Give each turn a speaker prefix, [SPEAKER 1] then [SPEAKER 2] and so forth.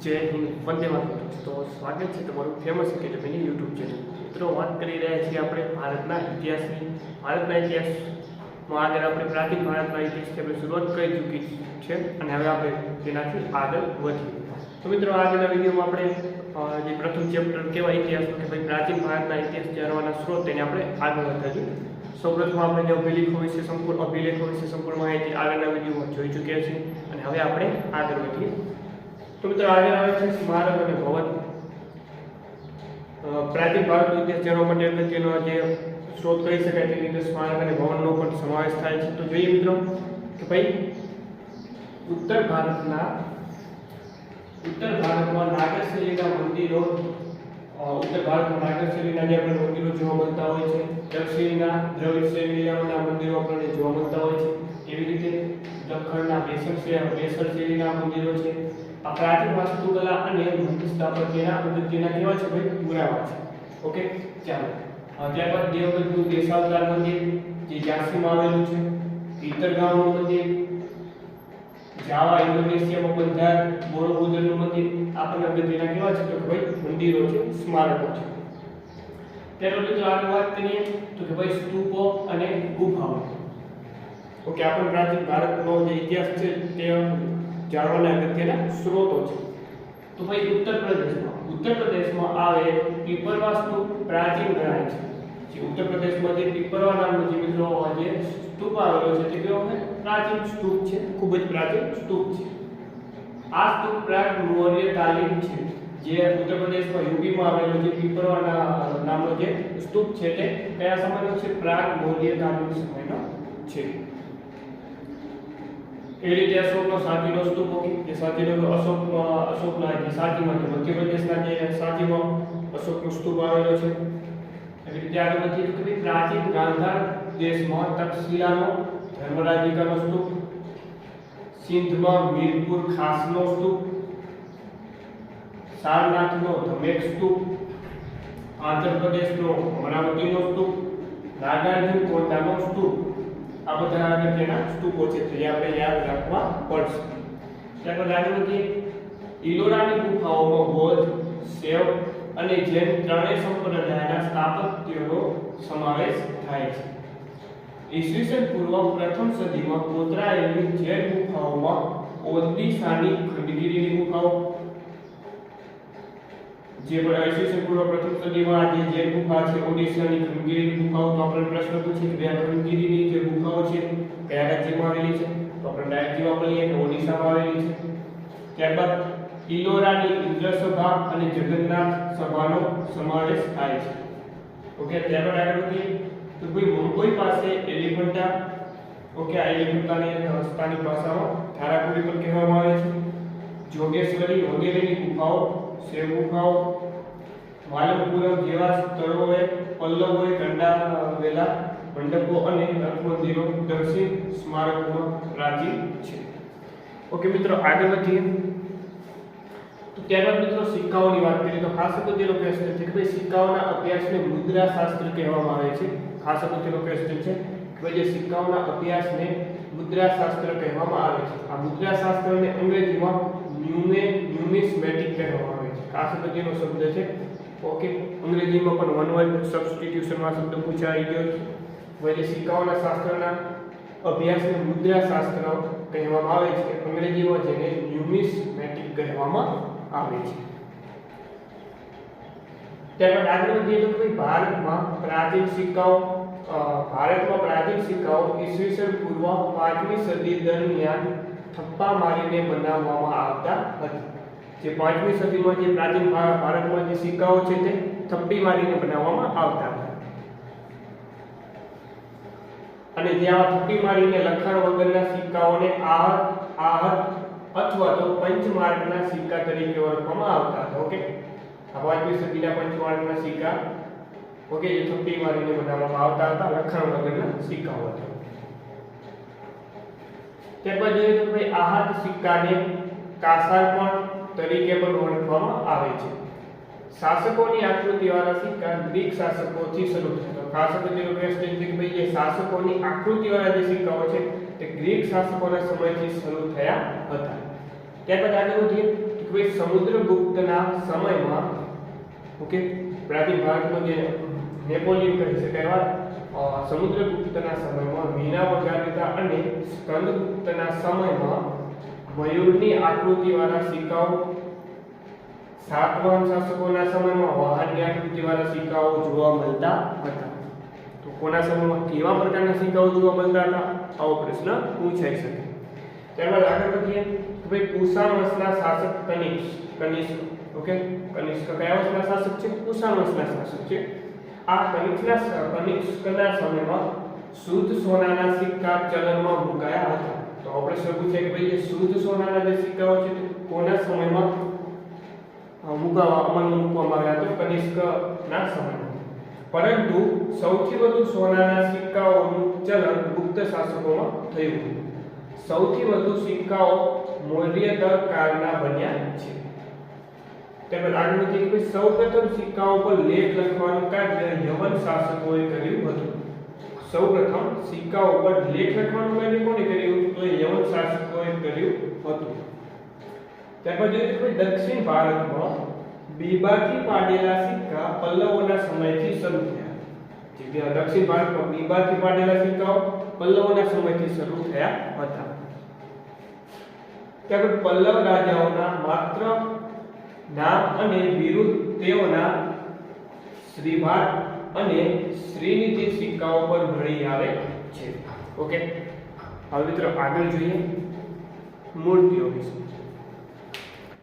[SPEAKER 1] જય હિન્દ, વંદે માતરમ. તો સ્વાગત છે તમારું ફેમસ એકેડમીની યુટ્યુબ ચેનલ મિત્રો, વાત કરી રહ્યા છીએ આપણે ભારતના ઇતિહાસની. ભારતના ઇતિહાસમાં આગળ આપણે પ્રાચીન ભારતના ઇતિહાસથી આપણે શરૂઆત કરી ચૂકી છે અને હવે આપણે તેનાથી આગળ વધીએ. તો મિત્રો, આગળના વિડીયોમાં આપણે જે પ્રથમ ચેપ્ટર કેવા ઇતિહાસ કે ભાઈ પ્રાચીન ભારતના ઇતિહાસ જાણવાના સ્ત્રોત તેને આપણે આગળ વધારીએ સૌપ્રથમ આપણે જે અભિલેખો વિશે સંપૂર્ણ અભિલેખો વિશે સંપૂર્ણ માહિતી આગળના વિડીયોમાં જોઈ ચૂક્યા છીએ અને હવે આપણે આગળ વધીએ. તો મિત્રો આગળ આવે છે સ્મારક અને ભવન. પ્રાચીન ભારતનો ઇતિહાસ જાણવા માટે અગત્યનો જે સ્ત્રોત કહી શકાય તેની અંદર સ્મારક અને ભવનનો પણ સમાવેશ થાય છે. તો જોઈએ મિત્રો કે ભાઈ, ઉત્તર ભારતના, ઉત્તર ભારતમાં નાગરશૈલીના મંદિરો ઉત્તર ભારતમાં નાગરશૈલીના જે આપણે મંદિરો જોવા મળતા હોય છે, દક્ષિણના દ્રવિડ શૈલીના મંદિરો આપણને જોવા મળતા હોય છે. એવી રીતે દખણના બેસર શૈલીના મંદિરો છે. આ પ્રાચીન વાસ્તુકલા અને મંદિર સ્થાપત્યના પદ્ધતિના કેવા છે ભાઈ? પુરાવા છે. ઓકે? ચાલો. ત્યારબાદ દેવગઢનું દેશાવતાર મંદિર, જે ઝાંસીમાં આવેલું છે. ઈતરગામનું મંદિર, જાવા ઇન્ડોનેશિયામાં બંધાર બોરોબુદરનું મંદિર. આપણને અગત્યના કેવા છે? તો કે ભાઈ, મંદિરો છે, સ્મારકો છે. ત્યારબાદ મિત્રો આગળ વાત કરીએ તો કે ભાઈ, સ્તૂપો અને ગુફાઓ. ઓકે આપણો પ્રાચીન ભારતનો જે ઇતિહાસ છે તે જાણવાના અગત્યના સ્ત્રોતો છે. તો ભાઈ ઉત્તર પ્રદેશમાં ઉત્તર પ્રદેશમાં આવે પીપરવા સ્તૂપ પ્રાચીન ગણાય છે. જે ઉત્તર પ્રદેશમાં જે પીપરવા નામનો જે મિત્રો જે સ્તૂપ આવેલો છે, તે કેવો છે પ્રાચીન સ્તૂપ છે. ખૂબ જ પ્રાચીન સ્તૂપ છે. આ સ્તૂપ પ્રાગ મૌર્ય કાલીન છે, જે ઉત્તર પ્રદેશમાં યુપીમાં આવેલો જે પીપરવાના નામનો જે સ્તૂપ છે, તે કયા સમયનો છે? પ્રાગ મૌર્ય કાલીન સમયનો છે. એ રીતે અશોકનો સાંચીનો વસ્તુ ઓકે જે સાંચીનો અશોક અશોકના જે સાંચીમાં જે મધ્યપ્રદેશના જે સાંચીમાં અશોકનો સ્તૂપ આવેલો છે. એવી રીતે તો કે પ્રાચીન ગાંધાર દેશમાં તક્ષશિલાનો ધર્મરાજિકાનો સ્તૂપ, સિંધમાં મીરપુર ખાસનો સ્તૂપ, સારનાથનો ધમેક સ્તૂપ, આંધ્રપ્રદેશનો અમરાવતીનો સ્તૂપ નાગાર્જુન કોટાનો સ્તૂપ આ બધા તેના સ્તૂપો છે જે આપણે યાદ રાખવા પડશે. ત્યારબાદ આગળ વધીએ ઇલોરાની ગુફાઓમાં બૌદ્ધ શૈવ અને જૈન ત્રણેય સંપ્રદાયના સ્થાપત્યોનો સમાવેશ થાય છે. ઈસવીસન પૂર્વ પ્રથમ સદીમાં કોતરાયેલી જૈન ગુફાઓમાં ઓદિશાની ખંડગીરીની ગુફાઓ જે પણ ઈસવીસન પૂર્વ પ્રથમ સદીમાં જે જૈન ગુફા છે, ઓડિશાની ખંગીરીની ગુફાઓ, તો આપણે પ્રશ્ન પૂછે કે આ ખંડગીરીની જે ગુફાઓ છે, કયા રાજ્યમાં આવેલી છે? તો આપણે ડાયરેક્ટ જવાબ લઈએ કે ઓડિશામાં આવેલી છે. ત્યારબાદ ઇલોરાની ઇન્દ્રસભા અને જગન્નાથ સભાનો સમાવેશ થાય છે. ઓકે, ત્યારબાદ આગળ વધીએ. તો ભાઈ મુંબઈ પાસે એલિફન્ટા, ઓકે, આ એલિફન્ટાને સ્થાનિક ભાષામાં ધારાપુરી પણ કહેવામાં આવે છે. જોગેશ્વરી વગેરેની ગુફાઓ શિવ ગુફાઓ વાલમપુરમ જેવા સ્થળોએ પલ્લવોએ કંડાવેલા મંડપો અને રથ મંદિરો દક્ષિણ સ્મારકોમાં પ્રાચીન છે. ઓકે મિત્રો, આગળ વધીએ. તો ત્યારબાદ મિત્રો સિક્કાઓની વાત કરીએ તો ખાસ અગત્યનો પ્રશ્ન છે કે ભાઈ સિક્કાઓના અભ્યાસને મુદ્રા શાસ્ત્ર કહેવામાં આવે છે. ખાસ અગત્યનો પ્રશ્ન છે કે ભાઈ જે સિક્કાઓના અભ્યાસને મુદ્રા શાસ્ત્ર કહેવામાં આવે છે. આ મુદ્રા શાસ્ત્રને અંગ્રેજીમાં ન્યુમે ન્યુમિસ્મેટિક કહેવામાં આવે છે. ખાસ અગત્યનો શબ્દ છે? ઓકે અંગ્રેજીમાં પણ વન વર્ડ સબસ્ટિટ્યુશનમાં શબ્દ પૂછાઈ ગયો હવે સિક્કાઓના શાસ્ત્રના અભ્યાસને મુદ્રાશાસ્ત્ર કહેવામાં આવે છે. અંગ્રેજીમાં જેને ન્યુમિસ્મેટિક કહેવામાં આવે છે. ત્યારબાદ આગળ વધીએ તો ભાઈ ભારતમાં પ્રાચીન સિક્કાઓ ભારતમાં પ્રાચીન સિક્કાઓ ઈસવીસન પૂર્વ પાંચમી સદી દરમિયાન થપ્પા મારીને બનાવવામાં આવતા હતા. જે પાંચમી સદીમાં જે પ્રાચીન ભારતમાં જે સિક્કાઓ છે તે થપ્પી મારીને બનાવવામાં આવતા. હતા અને જે આ થપ્પી મારીને લખાણ વગરના સિક્કાઓને આહત આહત અથવા તો પંચમાર્ગના સિક્કા તરીકે ઓળખવામાં આવતા. હતા ઓકે? આ પાંચમી સદીના પંચમાર્ગના સિક્કા, ઓકે જે થપ્પી મારીને બનાવવામાં આવતા હતા, લખાણ વગરના સિક્કાઓ હતા. ત્યારબાદ જોઈએ તો ભાઈ આહત સિક્કાને કાસારપણ તરીકે પણ ઓળખવામાં આવે છે. શાસકોની આકૃતિવાળા સિક્કા ગ્રીક શાસકોથી શરૂ થયો ખાસ અગત્યનો પ્રશ્ન કે ભાઈ જે શાસકોની આકૃતિવાળા જે સિક્કાઓ છે, તે ગ્રીક શાસકોના સમયથી શરૂ થયા હતા. ત્યારબાદ આગળ વધીએ. કે ભાઈ સમુદ્રગુપ્તના સમયમાં, ઓકે, પ્રાચીન ભારતમાં જે નેપોલિયન કહી શકાય એવા સમુદ્રગુપ્તના સમયમાં મીના વગાડતા અને સ્કંદગુપ્તના સમયમાં મયુરની આકૃતિવાળા સિક્કાઓ, સાતવાહન શાસકોના સમયમાં વાહનની આકૃતિવાળા સિક્કાઓ જોવા મળતા હતા. તો કોના સમયમાં કેવા પ્રકારના સિક્કાઓ જોવા મળતા હતા? આવો પ્રશ્ન પૂછાઈ શકે. ત્યારબાદ આગળ વધીએ. કે ભાઈ કુષાણ વંશના શાસક કનિષ્ક કનિષ્ક, ઓકે? કનિષ્ક કયા વંશના શાસક છે? કુષાણ વંશના શાસક છે. આ કનિષ્કના કનિષ્કના સમયમાં શુદ્ધ સોનાના સિક્કા ચલણમાં મુકાયા હતા. તો આપણે શું પૂછે કે ભાઈ જે શુદ્ધ સોનાના જે સિક્કાઓ છે કોના સમયમાં અ, મુકાવા અમલમાં મૂકવામાં આવ્યા? તો કનિષ્કના સમયમાં. પરંતુ સૌથી વધુ સોનાના સિક્કાઓનું ચલણ ગુપ્ત શાસકોમાં થયું હતું. સૌથી વધુ સિક્કાઓ મૌર્યતર કાળના બન્યા છે. તેમજ આગળ વધીએ કે સૌપ્રથમ સિક્કાઓ પર લેખ લખવાનું કાર્ય યવન શાસકોએ કર્યું હતું. સૌપ્રથમ સિક્કાઓ પર લેખ લખવાનું કાર્ય કોણે કર્યું? તો એ યવન શાસકોએ કર્યું હતું. ત્યારબાદ જોઈએ તો કે દક્ષિણ ભારતમાં બીબાથી પાડેલા સિક્કા પલ્લવોના સમયથી શરૂ થયા. જે કે દક્ષિણ ભારતમાં બીબાથી પાડેલા સિક્કાઓ પલ્લવોના સમયથી શરૂ થયા હતા. ત્યારબાદ પલ્લવ રાજાઓના માત્ર નામ અને બિરુદ તેઓના શ્રીભાટ અને શ્રીનિધિ સિક્કાઓ પર મળી આવે છે. ઓકે હવે મિત્રો આગળ જોઈએ. મૂર્તિઓ વિશે.